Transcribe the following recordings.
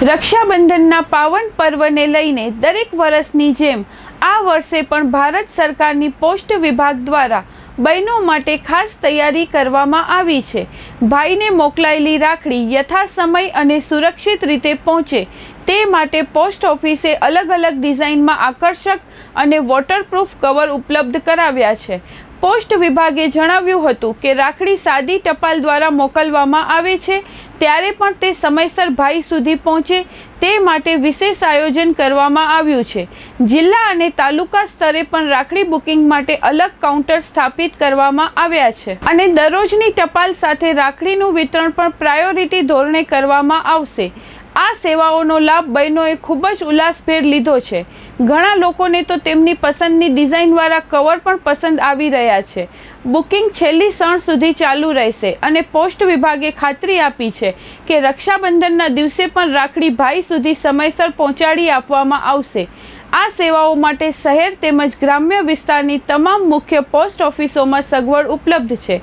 રક્ષાબંધનના પાવન પર્વને લઈને દરેક વર્ષની જેમ આ વર્ષે પણ ભારત સરકારની પોસ્ટ વિભાગ દ્વારા બહેનો માટે ખાસ તૈયારી કરવામાં આવી છે. ભાઈને મોકલાયેલી રાખડી યથા સમય અને સુરક્ષિત રીતે પહોંચે તે માટે પોસ્ટ ઓફિસે અલગ અલગ ડિઝાઇનમાં આકર્ષક અને વોટરપ્રૂફ કવર ઉપલબ્ધ કરાવ્યા છે. પોસ્ટ વિભાગે જણાવ્યું હતું કે રાખડી સાદી ટપાલ દ્વારા મોકલવામાં આવે છે ત્યારે પણ તે સમયસર ભાઈ સુધી પહોંચે તે માટે વિશેષ આયોજન કરવામાં આવ્યું છે. જિલ્લા અને તાલુકા સ્તરે પણ રાખડી બુકિંગ માટે અલગ કાઉન્ટર સ્થાપિત કરવામાં આવ્યા છે. અને દરરોજની ટપાલ સાથે રાખડીનું વિતરણ પણ પ્રાયોરિટી ધોરણે કરવામાં આવશે. આ સેવાઓનો લાભ બહેનોએ ખૂબ જ ઉલ્લાસભેર લીધો છે. ઘણા લોકોને તો તેમની પસંદની ડિઝાઇનવાળા કવર પણ પસંદ આવી રહ્યા છે. બુકિંગ છેલ્લી ક્ષણ સુધી ચાલુ રહેશે અને પોસ્ટ વિભાગે ખાતરી આપી છે કે રક્ષાબંધનના દિવસે પણ રાખડી ભાઈ સુધી સમયસર પહોંચાડી આપવામાં આવશે. આ સેવાઓ માટે શહેર તેમજ ગ્રામ્ય વિસ્તારની તમામ મુખ્ય પોસ્ટ ઓફિસોમાં સગવડ ઉપલબ્ધ છે.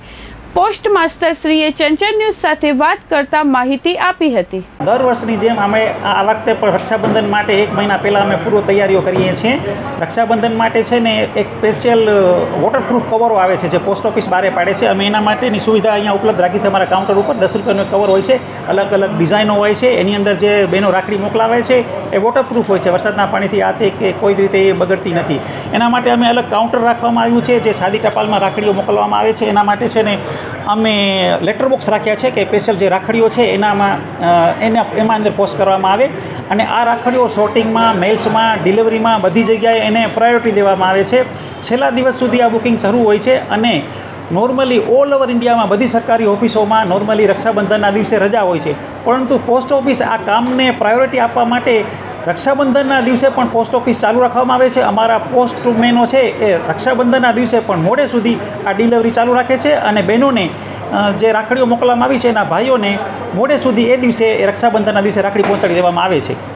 પોસ્ટ માસ્ટર શ્રીએ ચંચળ ન્યૂઝ સાથે વાત કરતા માહિતી આપી હતી. દર વર્ષની જેમ અમે આ વખતે પણ રક્ષાબંધન માટે એક મહિના પહેલાં અમે પૂર્વ તૈયારીઓ કરીએ છીએ. રક્ષાબંધન માટે છે ને એક સ્પેશિયલ વોટરપ્રૂફ કવરો આવે છે જે પોસ્ટ ઓફિસ બારે પાડે છે. અમે એના માટેની સુવિધા અહીંયા ઉપલબ્ધ રાખી છે. અમારા કાઉન્ટર ઉપર દસ રૂપિયાનો કવર હોય છે. અલગ અલગ ડિઝાઇનો હોય છે. એની અંદર જે બહેનો રાખડી મોકલાવે છે, એ વોટરપ્રૂફ હોય છે. વરસાદના પાણીથી આ તે કે કોઈ રીતે એ બગડતી નથી. એના માટે અમે અલગ કાઉન્ટર રાખવામાં આવ્યું છે, જે સાદી ટપાલમાં રાખડીઓ મોકલવામાં આવે છે. એના માટે છે ને અમે લેટર બોક્સ રાખ્યા છે કે સ્પેશિયલ જે રાખડીઓ છે એનામાં એના, એમાં અંદર પોસ્ટ કરવામાં આવે અને આ રાખડીઓ શોર્ટિંગમાં મેલ્સમાં ડિલિવરીમાં બધી જગ્યાએ એને પ્રાયોરિટી દેવામાં આવે છે. છેલ્લા દિવસ સુધી આ બુકિંગ શરૂ હોય છે અને નોર્મલી ઓલ ઓવર ઇન્ડિયામાં બધી સરકારી ઓફિસોમાં નોર્મલી રક્ષાબંધનના દિવસે રજા હોય છે. પરંતુ પોસ્ટ ઓફિસ આ કામને પ્રાયોરિટી આપવા માટે રક્ષાબંધનના દિવસે પણ પોસ્ટ ઓફિસ ચાલુ રાખવામાં આવે છે. અમારા પોસ્ટમેનો છે એ રક્ષાબંધનના દિવસે પણ મોડે સુધી આ ડિલિવરી ચાલુ રાખે છે અને બહેનોને જે રાખડીઓ મોકલવામાં આવી છે એના ભાઈઓને મોડે સુધી એ દિવસે એ રક્ષાબંધનના દિવસે રાખડી પહોંચાડી દેવામાં આવે છે.